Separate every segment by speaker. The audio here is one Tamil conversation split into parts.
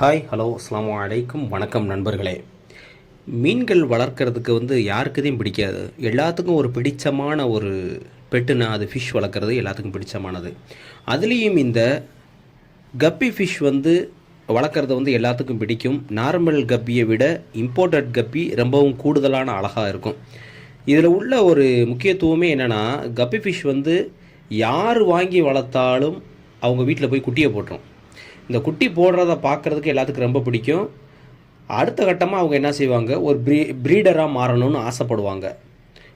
Speaker 1: ஹாய் ஹலோ அஸ்லாம் வலைக்கும் வணக்கம் நண்பர்களே. மீன்கள் வளர்க்குறதுக்கு வந்து யாருக்குதையும் பிடிக்காது. எல்லாத்துக்கும் ஒரு பிடிச்சமான ஒரு பெட்டுனா அது ஃபிஷ் வளர்க்குறது எல்லாத்துக்கும் பிடிச்சமானது. அதுலேயும் இந்த கப்பி ஃபிஷ் வந்து வளர்க்குறது வந்து எல்லாத்துக்கும் பிடிக்கும். நார்மல் கப்பியை விட இம்போர்ட்டட் கப்பி ரொம்பவும் கூடுதலான அழகாக இருக்கும். இதில் உள்ள ஒரு முக்கியத்துவமே என்னென்னா கப்பி ஃபிஷ் வந்து யார் வாங்கி வளர்த்தாலும் அவங்க வீட்டில் போய் குட்டியை போட்டுரும். இந்த குட்டி போடுறத பார்க்குறதுக்கு எல்லாத்துக்கும் ரொம்ப பிடிக்கும். அடுத்த கட்டமாக அவங்க என்ன செய்வாங்க? ஒரு ப்ரீ ப்ரீடராக மாறணும்னு ஆசைப்படுவாங்க.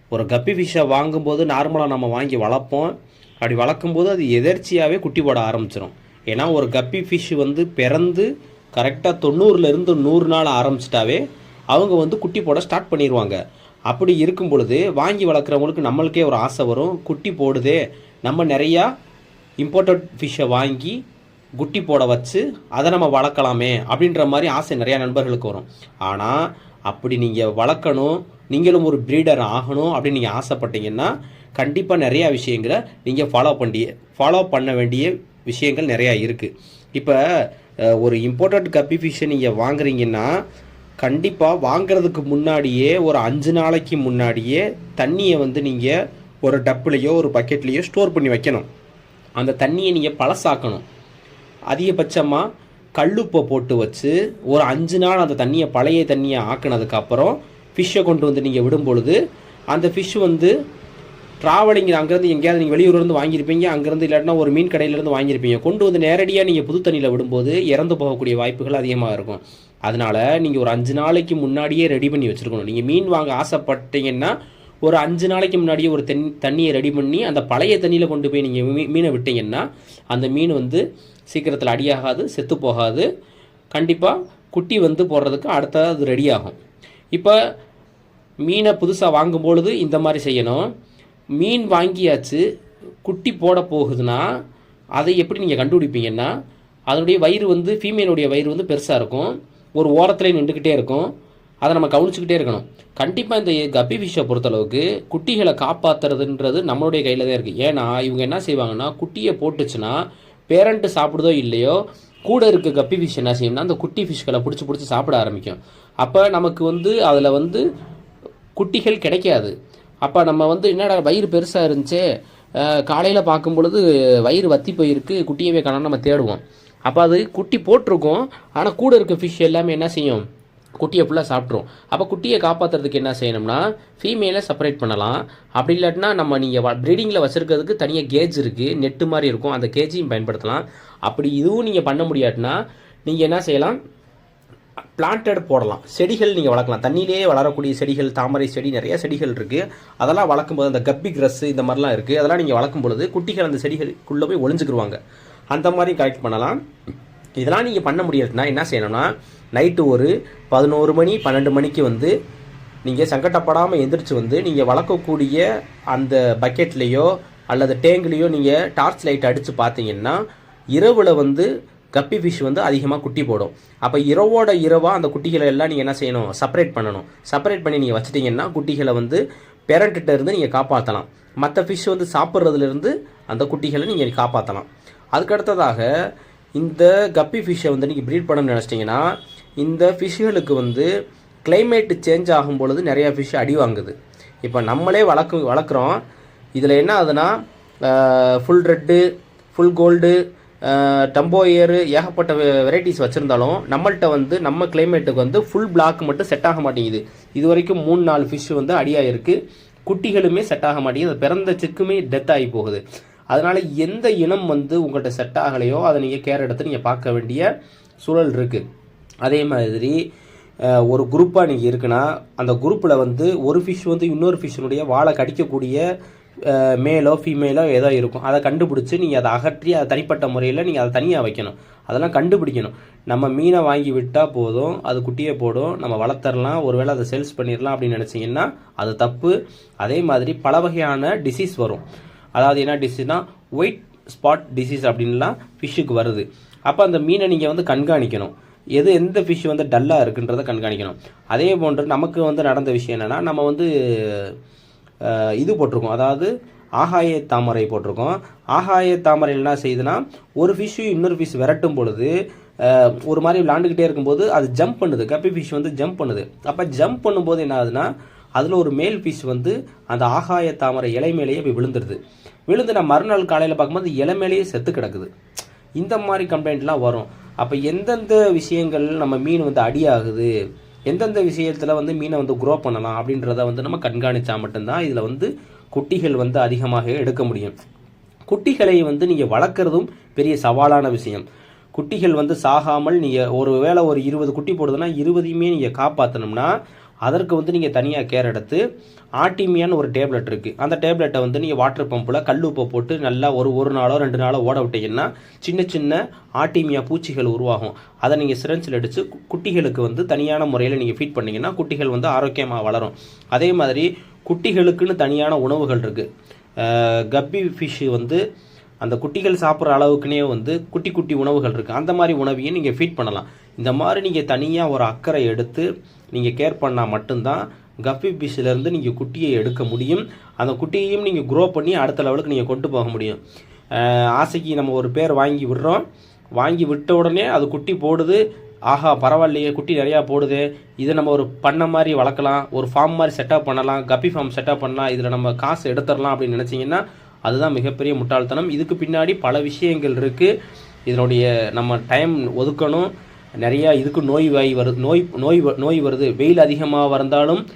Speaker 1: ஒரு கப்பி ஃபிஷ்ஷை வாங்கும்போது நார்மலாக நம்ம வாங்கி வளர்ப்போம். அப்படி வளர்க்கும்போது அது எதர்ச்சியாகவே குட்டி போட ஆரம்பிச்சிடும் ஏன்னா ஒரு கப்பி ஃபிஷ் வந்து பிறந்து கரெக்டாக தொண்ணூறுலேருந்து நூறு நாள் ஆரம்பிச்சிட்டாவே அவங்க வந்து குட்டி போட ஸ்டார்ட் பண்ணிடுவாங்க அப்படி இருக்கும் பொழுது வாங்கி வளர்க்குறவங்களுக்கு நம்மளுக்கே ஒரு ஆசை வரும். குட்டி போடுதே. நம்ம நிறையா இம்போர்ட்டட் ஃபிஷ்ஷை வாங்கி குட்டி போட வச்சு அதை நம்ம வளர்க்கலாமே அப்படின்ற மாதிரி ஆசை நிறையா நண்பர்களுக்கு வரும். ஆனால் அப்படி நீங்கள் வளர்க்கணும் நீங்களும் ஒரு ப்ரீடர் ஆகணும் அப்படின்னு நீங்கள் ஆசைப்பட்டீங்கன்னா கண்டிப்பாக நிறையா விஷயங்களை நீங்கள் ஃபாலோ பண்ணி ஃபாலோ பண்ண வேண்டிய விஷயங்கள் நிறையா இருக்குது இப்போ ஒரு இம்போர்ட்டட் கப்பி ஃபிஷ்ஷை நீங்கள் வாங்குறீங்கன்னா கண்டிப்பாக வாங்குறதுக்கு முன்னாடியே ஒரு அஞ்சு நாளைக்கு முன்னாடியே தண்ணியை வந்து நீங்கள் ஒரு டப்புலேயோ ஒரு பக்கெட்லேயோ ஸ்டோர் பண்ணி வைக்கணும். அந்த தண்ணியை நீங்கள் பழசாக்கணும். அதிகபட்சமாக கல்லுப்பை போட்டு வச்சு ஒரு அஞ்சு நாள் அந்த தண்ணியை பழைய தண்ணியை ஆக்கினதுக்கப்புறம் ஃபிஷ்ஷை கொண்டு வந்து நீங்கள் விடும் பொழுது அந்த ஃபிஷ் வந்து ட்ராவலிங் அங்கேருந்து எங்கேயாவது நீங்கள் வெளியூர்லேருந்து வாங்கியிருப்பீங்க அங்கேருந்து இல்லாட்டினா ஒரு மீன் கடையிலேருந்து வாங்கியிருப்பீங்க. கொண்டு வந்து நேரடியாக நீங்கள் புது தண்ணியில் விடும்போது இறந்து போகக்கூடிய வாய்ப்புகள் அதிகமாக இருக்கும். அதனால் நீங்கள் ஒரு அஞ்சு நாளைக்கு முன்னாடியே ரெடி பண்ணி வச்சுருக்கணும். நீங்கள் மீன் வாங்க ஆசைப்பட்டீங்கன்னா ஒரு அஞ்சு நாளைக்கு முன்னாடியே ஒரு தென் தண்ணியை ரெடி பண்ணி அந்த பழைய தண்ணியில் கொண்டு போய் நீங்கள் மீ மீனை விட்டீங்கன்னா அந்த மீன் வந்து சீக்கிரத்தில் அடியாகாது செத்து போகாது. கண்டிப்பாக குட்டி வந்து போடுறதுக்கு அடுத்தது அது ரெடி ஆகும். இப்போ மீனை புதுசாக வாங்கும் பொழுது இந்த மாதிரி செய்யணும். மீன் வாங்கியாச்சு குட்டி போட போகுதுன்னா அதை எப்படி நீங்கள் கண்டுபிடிப்பீங்கன்னா அதனுடைய வயிறு வந்து ஃபீமேலுடைய வயிறு வந்து பெருசாக இருக்கும். ஒரு ஓரத்தில் நின்றுக்கிட்டே இருக்கும். அதை நம்ம கவனிச்சுக்கிட்டே இருக்கணும். கண்டிப்பாக இந்த கப்பி ஃபிஷ்ஷை பொறுத்தளவுக்கு குட்டிகளை காப்பாற்றுறதுன்றது நம்மளுடைய கையில் தான் இருக்குது ஏன்னா இவங்க என்ன செய்வாங்கன்னா குட்டியை போட்டுச்சுன்னா பேரண்ட்டு சாப்பிடுதோ இல்லையோ கூட இருக்க கப்பி ஃபிஷ் என்ன செய்யும்னா அந்த குட்டி ஃபிஷ்களை பிடிச்சி பிடிச்சி சாப்பிட ஆரம்பிக்கும். அப்போ நமக்கு வந்து அதில் வந்து குட்டிகள் கிடைக்காது. அப்போ நம்ம வந்து என்னடா வயிறு பெருசாக இருந்துச்சே காலையில் பார்க்கும் பொழுது வயிறு வத்தி போயிருக்கு குட்டியவே காணோம் நம்ம தேடுவோம். அப்போ அது குட்டி போட்டிருக்கோம் ஆனால் கூட இருக்க ஃபிஷ் எல்லாமே என்ன செய்யும்? குட்டியை ஃபுல்லாக சாப்பிட்ரும் அப்போ குட்டியை காப்பாற்றுறதுக்கு என்ன செய்யணும்னா ஃபீமேலை செப்பரேட் பண்ணலாம். அப்படி இல்லாட்டினா நம்ம நீங்கள் ப்ரீடிங்கில் வச்சுருக்கிறதுக்கு தனியாக கேஜ் இருக்குது நெட்டு மாதிரி இருக்கும். அந்த கேஜையும் பயன்படுத்தலாம். அப்படி இதுவும் நீங்கள் பண்ண முடியாட்டினா நீங்கள் என்ன செய்யலாம்? பிளான்டட் போடலாம். செடிகள் நீங்கள் வளர்க்கலாம். தண்ணியிலேயே வளரக்கூடிய செடிகள் தாமரை செடி நிறைய செடிகள் இருக்குது அதெல்லாம் வளர்க்கும்போது அந்த கப்பி கிரஸ் இந்த மாதிரிலாம் இருக்குது அதெல்லாம் நீங்கள் வளர்க்கும் பொழுது குட்டிகள் அந்த செடிகளுக்குள்ளே போய் ஒளிஞ்சுக்கிருவாங்க. அந்த மாதிரி கலெக்ட் பண்ணலாம். இதெல்லாம் நீங்கள் பண்ண முடியாதுன்னா என்ன செய்யணும்னா நைட்டு ஒரு பதினோரு மணி பன்னெண்டு மணிக்கு வந்து நீங்கள் சங்கடப்படாமல் எந்திரிச்சு வந்து நீங்கள் வளர்க்கக்கூடிய அந்த பக்கெட்லேயோ அல்லது டேங்க்லேயோ நீங்கள் டார்ச் லைட் அடித்து பார்த்தீங்கன்னா இரவில் வந்து கப்பி ஃபிஷ் வந்து அதிகமாக குட்டி போடும். அப்போ இரவோட இரவாக அந்த குட்டிகளை எல்லாம் நீங்கள் என்ன செய்யணும்? செப்பரேட் பண்ணணும். செப்பரேட் பண்ணி நீங்கள் வச்சிட்டிங்கன்னா குட்டிகளை வந்து பேரண்ட்டிட்ட இருந்து நீங்கள் காப்பாற்றலாம் மற்ற ஃபிஷ் வந்து சாப்பிட்றதுலேருந்து அந்த குட்டிகளை நீங்கள் காப்பாற்றலாம் அதுக்கடுத்ததாக இந்த கப்பி ஃபிஷ்ஷை வந்து நீங்கள் ப்ரீட் பண்ணணும்னு நினச்சிட்டிங்கன்னா இந்த ஃபிஷ்ஷுகளுக்கு வந்து கிளைமேட்டு சேஞ்ச் ஆகும் பொழுது நிறையா ஃபிஷ் அடி வாங்குது. இப்போ நம்மளே வளர்க்கு வளர்க்குறோம். இதில் என்ன ஆகுதுன்னா ஃபுல் ரெட்டு ஃபுல் கோல்டு டம்போயரு ஏகப்பட்ட வெரைட்டிஸ் வச்சுருந்தாலும் நம்மள்கிட்ட வந்து நம்ம கிளைமேட்டுக்கு வந்து ஃபுல் பிளாக் மட்டும் செட் ஆக மாட்டேங்குது. இது வரைக்கும் மூணு நாலு ஃபிஷ் வந்து அடியாக இருக்குது குட்டிகளுமே செட் ஆக மாட்டேங்குது. அது பிறந்த சிக்குமே டெத் ஆகி போகுது. அதனால் எந்த இனம் வந்து உங்கள்கிட்ட செட் ஆகலையோ அதை நீங்கள் கேர் எடுத்து நீங்கள் பார்க்க வேண்டிய சூழல் இருக்குது அதே மாதிரி ஒரு குரூப்பாக நீங்கள் இருக்குன்னா அந்த குரூப்பில் வந்து ஒரு ஃபிஷ் வந்து இன்னொரு ஃபிஷ்ஷினுடைய வாழை கடிக்கக்கூடிய மேலோ ஃபீமேலோ ஏதோ இருக்கும். அதை கண்டுபிடிச்சி நீங்கள் அதை அகற்றி அதை தனிப்பட்ட முறையில் நீங்கள் அதை தனியாக வைக்கணும். அதெல்லாம் கண்டுபிடிக்கணும். நம்ம மீனை வாங்கி விட்டால் போதும் அது குட்டியை போடும் நம்ம வளர்த்துடலாம் ஒருவேளை அதை சேல்ஸ் பண்ணிடலாம் அப்படின்னு நினச்சிங்கன்னா அது தப்பு. அதே மாதிரி பல வகையான டிசீஸ் வரும். அதாவது என்ன டிசீஸ்னால் ஒயிட் ஸ்பாட் டிசீஸ் அப்படின்லாம் ஃபிஷ்ஷுக்கு வருது. அப்போ அந்த மீனை நீங்கள் வந்து கண்காணிக்கணும். எது எந்த ஃபிஷ் வந்து டல்லாக இருக்குன்றத கண்காணிக்கணும். அதே போன்று நமக்கு வந்து நடந்த விஷயம் என்னென்னா நம்ம வந்து இது போட்டிருக்கோம். அதாவது ஆகாய தாமரை போட்டிருக்கோம். ஆகாய தாமரை என்ன செய்யுதுன்னா ஒரு ஃபிஷ்ஷு இன்னொரு ஃபிஷ் விரட்டும் பொழுது ஒரு மாதிரி விளாண்டுக்கிட்டே இருக்கும்போது அது ஜம்ப் பண்ணுது. கப்பி ஃபிஷ் வந்து ஜம்ப் பண்ணுது. அப்போ ஜம்ப் பண்ணும்போது என்ன ஆகுதுன்னா அதில் ஒரு மேல் பீஸ் வந்து அந்த ஆகாய தாமரை இலை மேலேயே போய் விழுந்துருது. விழுந்து நான் மறுநாள் காலையில் பார்க்கும்போது இலை மேலேயே செத்து கிடக்குது. இந்த மாதிரி கம்ப்ளைண்ட்லாம் வரும். அப்போ எந்தெந்த விஷயங்கள் நம்ம மீன் வந்து அடியாகுது? எந்தெந்த விஷயத்தில் வந்து மீனை வந்து க்ரோ பண்ணலாம் அப்படின்றத வந்து நம்ம கண்காணித்தா மட்டும்தான் இதில் வந்து குட்டிகள் வந்து அதிகமாக எடுக்க முடியும். குட்டிகளை வந்து நீங்கள் வளர்க்குறதும் பெரிய சவாலான விஷயம். குட்டிகள் வந்து சாகாமல் நீங்கள் ஒரு வேளை ஒரு இருபது குட்டி போடுதுன்னா இருபதையுமே நீங்கள் காப்பாற்றணும்னா அதற்கு வந்து நீங்கள் தனியாக கேர் எடுத்து ஆர்டிமியான்னு ஒரு டேப்லெட் இருக்குது அந்த டேப்லெட்டை வந்து நீங்கள் வாட்டர் பம்பில் கல் உப்பை போட்டு நல்லா ஒரு ஒரு நாளோ ரெண்டு நாளோ ஓட விட்டீங்கன்னா சின்ன சின்ன ஆர்டிமியா பூச்சிகள் உருவாகும். அதை நீங்கள் சிரஞ்சில் அடித்து குட்டிகளுக்கு வந்து தனியான முறையில் நீங்கள் ஃபீட் பண்ணிங்கன்னா குட்டிகள் வந்து ஆரோக்கியமாக வளரும். அதே மாதிரி குட்டிகளுக்குன்னு தனியான உணவுகள் இருக்குது கப்பி ஃபிஷ்ஷு வந்து அந்த குட்டிகள் சாப்பிட்ற அளவுக்குனே வந்து குட்டி குட்டி உணவுகள் இருக்குது அந்த மாதிரி உணவையும் நீங்கள் ஃபீட் பண்ணலாம். இந்த மாதிரி நீங்கள் தனியாக ஒரு அக்கறை எடுத்து நீங்கள் கேர் பண்ணால் மட்டும்தான் கப்பி பீஸ்லேருந்து நீங்கள் குட்டியை எடுக்க முடியும். அந்த குட்டியையும் நீங்கள் க்ரோ பண்ணி அடுத்த லெவலுக்கு நீங்கள் கொண்டு போக முடியும். ஆசைக்கு நம்ம ஒரு பேர் வாங்கி விடுறோம். வாங்கி விட்ட உடனே அது குட்டி போடுது. ஆஹா பரவாயில்லையே குட்டி நிறையா போடுது. இதை நம்ம ஒரு பண்ண மாதிரி வளர்க்கலாம். ஒரு ஃபார்ம் மாதிரி செட்டப் பண்ணலாம். கப்பி ஃபார்ம் செட்டப் பண்ணலாம். இதில் நம்ம காசு எடுத்துடலாம் அப்படின்னு நினச்சிங்கன்னா அதுதான் மிகப்பெரிய முட்டாள்தனம். இதுக்கு பின்னாடி பல விஷயங்கள் இருக்குது இதனுடைய நம்ம டைம் ஒதுக்கணும். நிறையா இதுக்கு நோய் வாய் வருது நோய் நோய் வ- நோய் வருது. வெயில் அதிகமாக இருந்தாலும்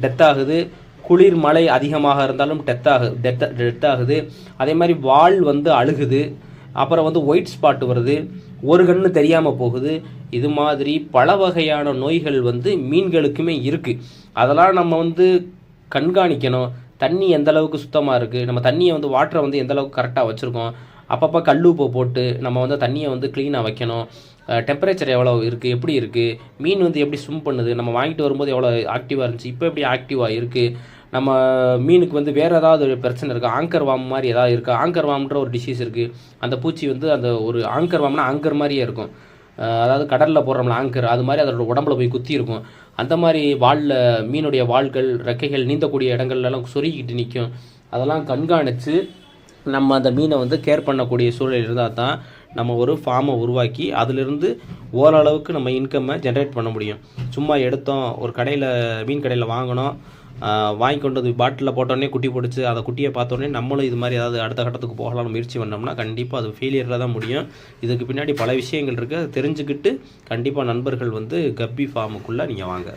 Speaker 1: டெத் ஆகுது குளிர் மழை அதிகமாக இருந்தாலும் டெத் ஆகுது டெத் டெத் ஆகுது அதே மாதிரி வால் வந்து அழுகுது. அப்புறம் வந்து ஒயிட் ஸ்பாட் வருது. ஒரு கண்ணு தெரியாமல் போகுது. இது மாதிரி பல வகையான நோய்கள் வந்து மீன்களுக்குமே இருக்குது அதெல்லாம் நம்ம வந்து கண்காணிக்கணும். தண்ணி எந்த அளவுக்கு சுத்தமாக இருக்குது நம்ம தண்ணியை வந்து வாட்டரை வந்து எந்த அளவுக்கு கரெக்டாக வச்சுருக்கோம்? அப்பப்போ கல் உப்பு போட்டு நம்ம வந்து தண்ணியை வந்து க்ளீனாக வைக்கணும். டெம்பரேச்சர் எவ்வளோ இருக்குது எப்படி இருக்குது மீன் வந்து எப்படி ஸ்விம் பண்ணுது? நம்ம வாங்கிட்டு வரும்போது எவ்வளோ ஆக்டிவாக இருந்துச்சு? இப்போ எப்படி ஆக்டிவாக இருக்குது நம்ம மீனுக்கு வந்து வேறு ஏதாவது ஒரு பிரச்சனை இருக்குது ஆங்கர் வாம் மாதிரி ஏதாவது இருக்கா? ஆங்கர் வாம்ன்ற ஒரு டிசீஸ் இருக்குது அந்த பூச்சி வந்து அந்த ஒரு ஆங்கர் வாம்னா ஆங்கர் மாதிரியே இருக்கும். அதாவது கடலில் போடுறோம்ல ஆங்கர் அது மாதிரி அதோட உடம்புல போய் குத்தி இருக்கும். அந்த மாதிரி வாலில் மீனுடைய வாள்கள் ரெக்கைகள் நீந்தக்கூடிய இடங்கள்லாம் சொருகிக்கிட்டு நிற்கும் அதெல்லாம் கண்காணித்து நம்ம அந்த மீனை வந்து கேர் பண்ணக்கூடிய சூழல் இருந்தால் தான் நம்ம ஒரு ஃபார்மை உருவாக்கி அதிலிருந்து ஓரளவுக்கு நம்ம இன்கம்மை ஜென்ரேட் பண்ண முடியும். சும்மா எடுத்தோம் ஒரு கடையில் மீன் கடையில் வாங்கினோம் வாங்கி கொண்டு வந்து பாட்டிலில் போட்டோடனே குட்டி பிடிச்சி அதை குட்டியை பார்த்தோன்னே நம்மளும் இது மாதிரி ஏதாவது அடுத்த கட்டத்துக்கு போகலாம்னு முயற்சி பண்ணோம்னா கண்டிப்பாக அது ஃபெயிலியரில் தான் முடியும். இதுக்கு பின்னாடி பல விஷயங்கள் இருக்குது அதை தெரிஞ்சுக்கிட்டு கண்டிப்பாக நண்பர்கள் வந்து கப்பி ஃபார்முக்குள்ளே நீங்கள் வாங்க.